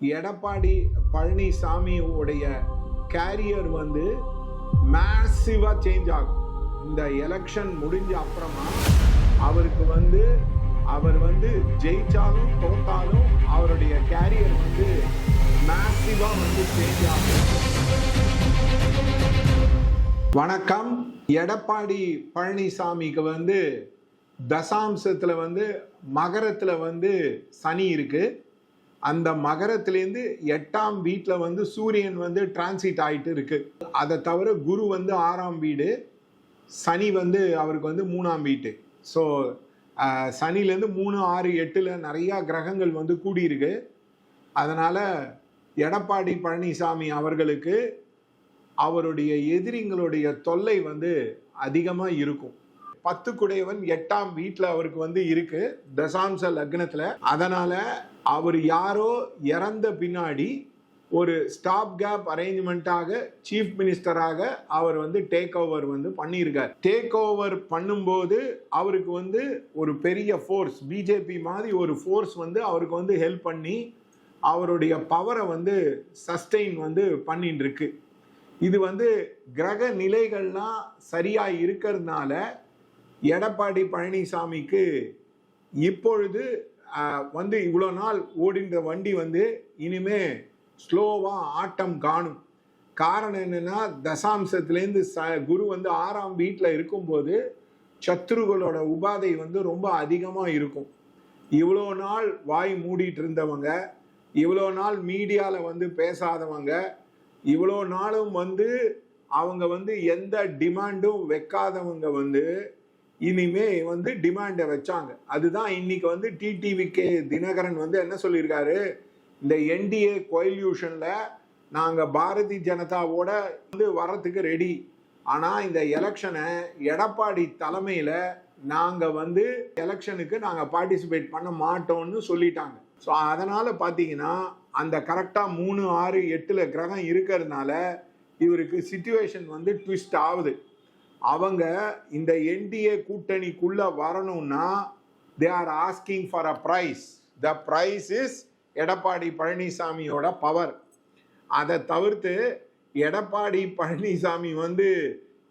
எடப்பாடி பழனிசாமி உடைய கேரியர் வந்து மேசிவா சேஞ்ச் ஆகும். இந்த எலெக்ஷன் முடிஞ்ச அப்புறமா அவருக்கு வந்து அவர் வந்து ஜெயிச்சாலும் தோத்தாலும் அவருடைய கேரியர் வந்து மேசிவாக வந்து சேஞ்ச் ஆகும். வணக்கம். எடப்பாடி பழனிசாமிக்கு வந்து தசாம்சத்தில் வந்து மகரத்தில் வந்து சனி இருக்குது அந்த மகரத்திலேருந்து எட்டாம் வீட்டில் வந்து சூரியன் வந்து டிரான்சிட் ஆகிட்டு இருக்கு. அதை தவிர குரு வந்து ஆறாம் வீடு சனி வந்து அவருக்கு வந்து மூணாம் வீட்டு. ஸோ சனிலேருந்து மூணு ஆறு எட்டில் நிறையா கிரகங்கள் வந்து கூடியிருக்கு. அதனால் எடப்பாடி பழனிசாமி அவர்களுக்கு அவருடைய எதிரிங்களுடைய தொல்லை வந்து அதிகமாக இருக்கும். பத்து குடையவன் எட்டாம் வீட்டில் அவருக்கு வந்து இருக்கு தசாம்ச லக்னத்தில். அதனால அவர் யாரோ இறந்த பின்னாடி ஒரு ஸ்டாப் கேப் அரேஞ்ச்மெண்ட்டாக சீஃப் மினிஸ்டராக அவர் வந்து டேக் ஓவர் வந்து பண்ணியிருக்கார். டேக் ஓவர் பண்ணும்போது அவருக்கு வந்து ஒரு பெரிய ஃபோர்ஸ் பிஜேபி மாதிரி ஒரு ஃபோர்ஸ் வந்து அவருக்கு வந்து ஹெல்ப் பண்ணி அவருடைய பவரை வந்து சஸ்டெயின் வந்து பண்ணிட்டு இருக்கு. இது வந்து கிரக நிலைகள்லாம் சரியாக இருக்கிறதுனால எடப்பாடி பழனிசாமிக்கு இப்பொழுது வந்து இவ்வளோ நாள் ஓடின்ற வண்டி வந்து இனிமே ஸ்லோவாக ஆட்டம் காணும். காரணம் என்னென்னா தசாம்சத்துலேருந்து ச குரு வந்து ஆறாம் வீட்டில் இருக்கும்போது சத்துருகளோட உபாதை வந்து ரொம்ப அதிகமாக இருக்கும். இவ்வளோ நாள் வாய் மூடிட்டு இருந்தவங்க இவ்வளோ நாள் மீடியாவில் வந்து பேசாதவங்க இவ்வளோ நாளும் வந்து அவங்க வந்து எந்த டிமாண்டும் வைக்காதவங்க வந்து இனிமே வந்து டிமாண்டை வச்சாங்க. அதுதான் இன்னைக்கு வந்து டிடிவிகே தினகரன் வந்து என்ன சொல்லியிருக்காரு? இந்த என்டிஏ கோயில்யூஷன்ல நாங்க பாரதிய ஜனதாவோட வந்து வர்றதுக்கு ரெடி ஆனா இந்த எலெக்ஷனை எடப்பாடி தலைமையில நாங்க வந்து எலெக்ஷனுக்கு நாங்க பார்ட்டிசிபேட் பண்ண மாட்டோம்னு சொல்லிட்டாங்க. ஸோ அதனால பாத்தீங்கன்னா அந்த கரெக்டா மூணு ஆறு எட்டுல கிரகம் இருக்கிறதுனால இவருக்கு சுச்சுவேஷன் வந்து ட்விஸ்ட் ஆகுது. அவங்க இந்த என்டிஏ கூட்டணிக்குள்ள வரணும்னா they are asking for a prize the prize is Edappadi பழனிசாமியோட power அதை தவிர்த்து எடப்பாடி பழனிசாமி வந்து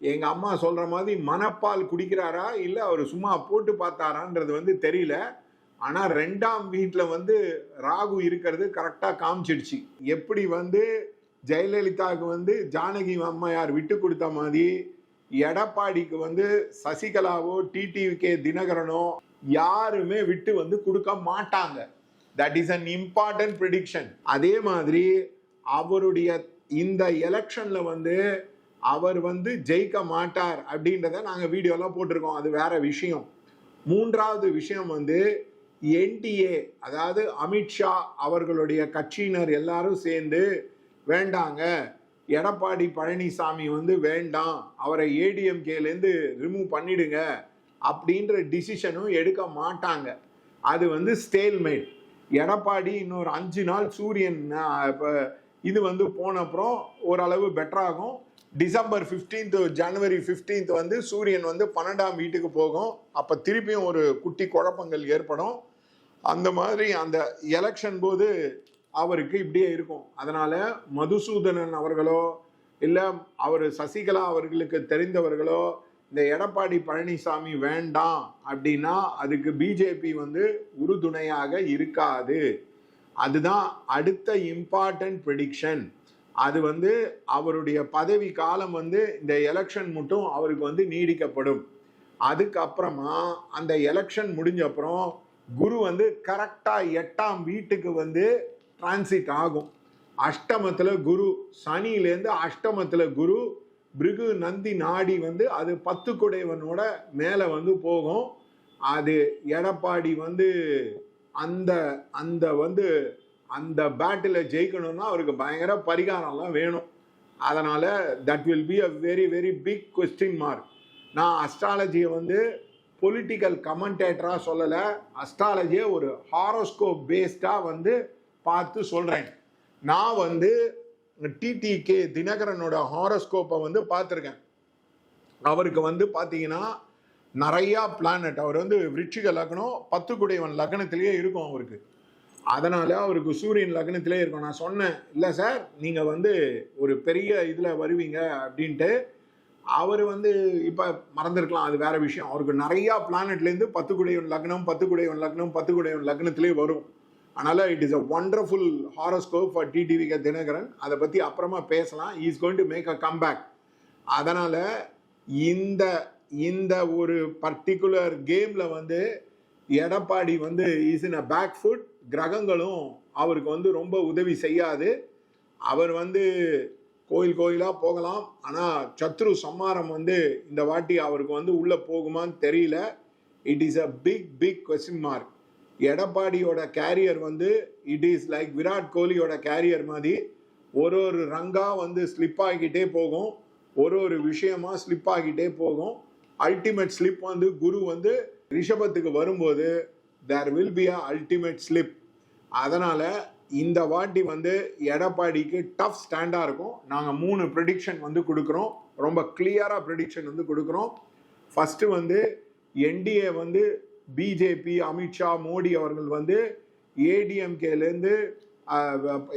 எங்க அம்மா சொல்ற மாதிரி மனப்பால் குடிக்கிறாரா இல்ல அவர் சும்மா போட்டு பார்த்தாரான்றது வந்து தெரியல. ஆனா ரெண்டாம் வீட்டில் வந்து ராகு இருக்கிறது கரெக்டா காமிச்சிடுச்சு. எப்படி வந்து ஜெயலலிதாவுக்கு வந்து ஜானகி அம்மையார் விட்டு கொடுத்த மாதிரி எடப்பாடிக்கு வந்து சசிகலாவோ டிடிவிகே தினகரனோ யாருமே விட்டு வந்து கொடுக்க மாட்டாங்க. That is an important prediction அதே மாதிரி அவருடைய இந்த எலெக்ஷன்ல வந்து அவர் வந்து ஜெயிக்க மாட்டார் அப்படின்றத நாங்கள் வீடியோலாம் போட்டிருக்கோம். அது வேற விஷயம். மூன்றாவது விஷயம் வந்து என்டிஏ அதாவது அமித்ஷா அவர்களுடைய கட்சியினர் எல்லாரும் சேர்ந்து வேண்டாங்க. எடப்பாடி பழனிசாமி வந்து வேண்டாம் அவரை ஏடிஎம்கேலேருந்து ரிமூவ் பண்ணிடுங்க அப்படின்ற டிசிஷனும் எடுக்க மாட்டாங்க. அது வந்து ஸ்டேல்மேட் எடப்பாடி இன்னொரு அஞ்சு நாள் சூரியன் இப்போ இது வந்து போன அப்புறம் ஓரளவு பெட்டராகும் டிசம்பர் 15th ஜனவரி 15th வந்து சூரியன் வந்து பன்னெண்டாம் வீட்டுக்கு போகும். அப்போ திருப்பியும் ஒரு குட்டி குழப்பங்கள் ஏற்படும். அந்த மாதிரி அந்த எலெக்ஷன் போது அவருக்கு இப்படியே இருக்கும். அதனால மதுசூதனன் அவர்களோ இல்லை அவர் சசிகலா அவர்களுக்கு தெரிந்தவர்களோ இந்த எடப்பாடி பழனிசாமி வேண்டாம் அப்படின்னா அதுக்கு பிஜேபி வந்து உறுதுணையாக இருக்காது. அதுதான் அடுத்த இம்பார்ட்டன்ட் ப்ரெடிக்ஷன் அது வந்து அவருடைய பதவி காலம் வந்து இந்த எலெக்ஷன் மட்டும் அவருக்கு வந்து நீடிக்கப்படும். அதுக்கப்புறமா அந்த எலெக்ஷன் முடிஞ்ச அப்புறம் குரு வந்து கரெக்டாக எட்டாம் வீட்டுக்கு வந்து டிரான்சிட் ஆகும். அஷ்டமத்தில் குரு சனியிலேருந்து அஷ்டமத்தில் குரு பிருகு நந்தி நாடி வந்து அது பத்து குடைவனோட மேலே வந்து போகும். அது எடப்பாடி வந்து அந்த அந்த வந்து அந்த பேட்டில் ஜெயிக்கணும்னா அவருக்கு பயங்கர பரிகாரம்லாம் வேணும். அதனால் that will be a very very big question mark நான் அஸ்ட்ராலஜியை வந்து பொலிட்டிக்கல் கமெண்டேட்டராக சொல்லலை. அஸ்ட்ராலஜியை ஒரு ஹாரோஸ்கோப் பேஸ்டாக வந்து பார்த்து சொல்கிறேன் நான் வந்து டிடிகே தினகரனோட ஹாரோஸ்கோப்பை வந்து பார்த்துருக்கேன். அவருக்கு வந்து பார்த்தீங்கன்னா நிறையா பிளானட் அவர் வந்து விருட்சிக லக்னம் பத்து குடைவன் லக்னத்திலேயே இருக்கும் அவருக்கு. அதனால அவருக்கு சூரியன் லக்னத்திலே இருக்கும். நான் சொன்னேன் இல்லை சார் நீங்கள் வந்து ஒரு பெரிய இதில் வருவீங்க அப்படின்ட்டு. அவர் வந்து இப்போ மறந்துருக்கலாம் அது வேற விஷயம். அவருக்கு நிறையா பிளானட்லேருந்து பத்து குடையவன் லக்னம் பத்து குடையவன் லக்னம் பத்து குடையவன் லக்னத்திலே வரும். அதனால it is a wonderful horoscope for டிடிவிக Dhinakaran. அதை பற்றி அப்புறமா பேசலாம். Is going to make a comeback அதனால் இந்த இந்த ஒரு பர்டிகுலர் கேமில் வந்து எடப்பாடி வந்து is in a back foot கிரகங்களும் அவருக்கு வந்து ரொம்ப உதவி செய்யாது. அவர் வந்து கோயில் கோயிலாக போகலாம். ஆனால் சத்ரு சம்மாரம் வந்து இந்த வாட்டி அவருக்கு வந்து உள்ளே போகுமான்னு தெரியல. It is a big big question mark எடப்பாடியோட career வந்து இட் இஸ் லைக் விராட் கோலியோட கேரியர் மாதிரி ஒரு ஒரு ரங்கா வந்து ஸ்லிப் ஆகிட்டே போகும். ஒரு ஒரு விஷயமா ஸ்லிப் ஆகிட்டே போகும். அல்டிமேட் ஸ்லிப் வந்து குரு வந்து ரிஷபத்துக்கு வரும்போது there will be a ultimate slip அதனால இந்த வாட்டி வந்து எடப்பாடிக்கு டஃப் ஸ்டாண்டாக இருக்கும். நாங்கள் மூணு ப்ரெடிக்ஷன் வந்து கொடுக்குறோம். ரொம்ப கிளியராக ப்ரெடிக்ஷன் வந்து கொடுக்குறோம். ஃபஸ்ட்டு வந்து என்டிஏ வந்து பிஜேபி அமித்ஷா மோடி அவர்கள் வந்து ஏடிஎம்கேலேருந்து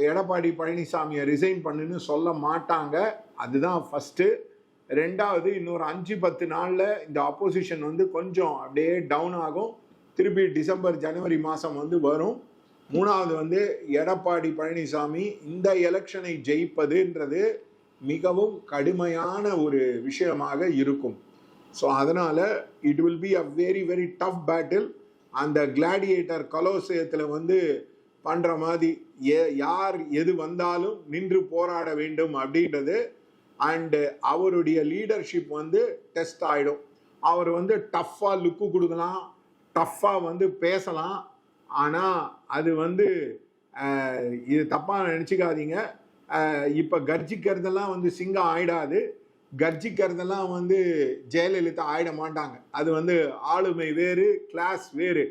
எடப்பாடி பழனிசாமியை ரிசைன் பண்ணுன்னு சொல்ல மாட்டாங்க. அதுதான் ஃபஸ்ட்டு ரெண்டாவது இன்னொரு அஞ்சு பத்து நாளில் இந்த ஆப்போசிஷன் வந்து கொஞ்சம் அப்படியே டவுன் ஆகும். திருப்பி டிசம்பர் ஜனவரி மாதம் வந்து வரும். மூணாவது வந்து எடப்பாடி பழனிசாமி இந்த எலெக்ஷனை ஜெயிப்பதுன்றது மிகவும் கடுமையான ஒரு விஷயமாக இருக்கும். ஸோ அதனால் it will be a very very tough battle அந்த கிளாடியேட்டர் கலோசயத்தில் வந்து பண்ணுற மாதிரி ஏ யார் எது வந்தாலும் நின்று போராட வேண்டும் அப்படின்றது. அண்டு அவருடைய லீடர்ஷிப் வந்து டெஸ்ட் ஆகிடும் அவர் வந்து டஃப்பாக லுக்கு கொடுக்கலாம் டஃப்பாக வந்து பேசலாம். ஆனால் அது வந்து இது தப்பாக நினச்சிக்காதீங்க. இப்போ கர்ஜிக்கிறதெல்லாம் வந்து சிங்கம் ஆயிடாது. கர்ஜிக்கிறதெல்லாம் வந்து ஜெயலலிதா ஆயிட மாட்டாங்க. அது வந்து ஆளுமை வேறு கிளாஸ் வேறு.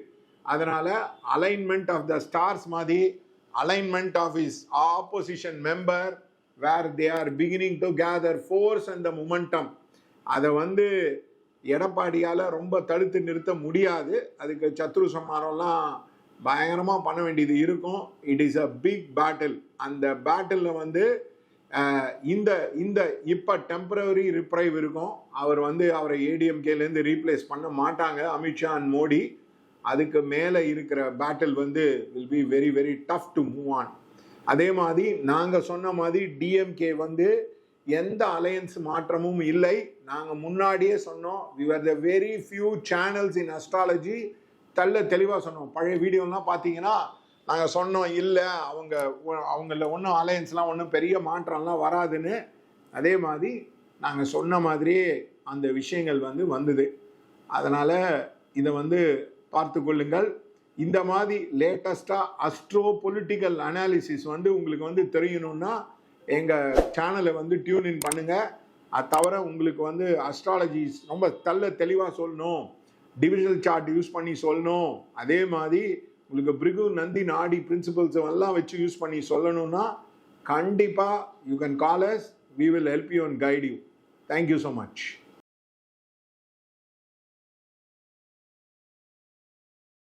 அதனால அலைன்மெண்ட் ஆஃப் த ஸ்டார்ஸ் மாதிரி alignment of is opposition member where they are beginning to gather force and the momentum அதை வந்து எடப்பாடியால் ரொம்ப தடுத்து நிறுத்த முடியாது. அதுக்கு சத்ரு சம்மாரம்லாம் பயங்கரமாக பண்ண வேண்டியது இருக்கும். It is a big battle அந்த பேட்டிலில் வந்து இந்த இந்த இப்போ டெம்பரவரி ரிப்ரைவ் இருக்கும். அவர் வந்து அவரை ஏடிஎம்கேலேருந்து ரீப்ளேஸ் பண்ண மாட்டாங்க அமித்ஷா அண்ட் மோடி. அதுக்கு மேலே இருக்கிற பேட்டில் வந்து will be very very tough to move on அதே மாதிரி நாங்கள் சொன்ன மாதிரி டிஎம்கே வந்து எந்த அலையன்ஸ் மாற்றமும் இல்லை. நாங்கள் முன்னாடியே சொன்னோம் we're the very few channels in astrology தள்ள தெளிவாக சொன்னோம். பழைய வீடியோலாம் பார்த்தீங்கன்னா நாங்கள் சொன்னோம் இல்லை அவங்க அவங்கள ஒன்றும் அலையன்ஸ்லாம் ஒன்றும் பெரிய மாற்றம்லாம் வராதுன்னு. அதே மாதிரி நாங்கள் சொன்ன மாதிரியே அந்த விஷயங்கள் வந்து வந்தது. அதனால் இதை வந்து பார்த்து கொள்ளுங்கள். இந்த மாதிரி லேட்டஸ்ட்டாக அஸ்ட்ரோ பொலிட்டிக்கல் அனாலிசிஸ் வந்து உங்களுக்கு வந்து தெரியணும்னா எங்கள் சேனலை வந்து டியூன் இன் பண்ணுங்கள் அது தவிர உங்களுக்கு வந்து அஸ்ட்ராலஜிஸ் ரொம்ப தள்ள தெளிவாக சொல்லணும். டிவிஷனல் சார்ட் யூஸ் பண்ணி சொல்லணும். அதே மாதிரி உங்களுக்கு பிரிகு நந்தி நாடி பிரின்சிபல்ஸ் எல்லாம் வச்சு யூஸ் பண்ணி சொல்லணும்னா கண்டிப்பாக you can call us we will help you and guide you thank you so much